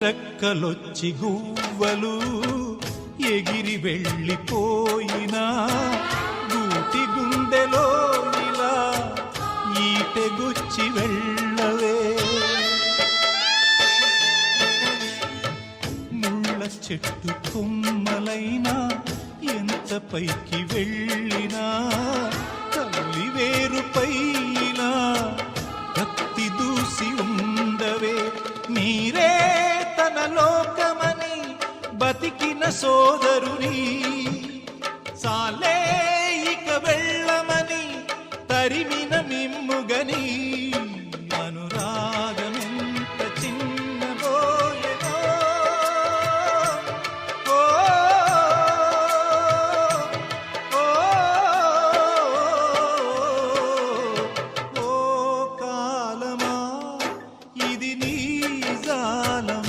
రెక్కలొచ్చి గువ్వలు ఎగిరి వెళ్ళిపోయినా గూటి గుండెలో ఇలా ఈటెగుచ్చి వెళ్ళవే ముళ్ళ చెట్టు కొమ్మలైనా ఎంత పైకి వెళ్ళినా తల్లి వేరుపైనా కత్తి దూసి ఉండవే మీరే బతికిన సోదరుని. సాలే ఇక వెళ్ళమని తరిమిన మిమ్ముగని. అనురాగమెంత చిన్న ఓ ఇది నీ జాలమా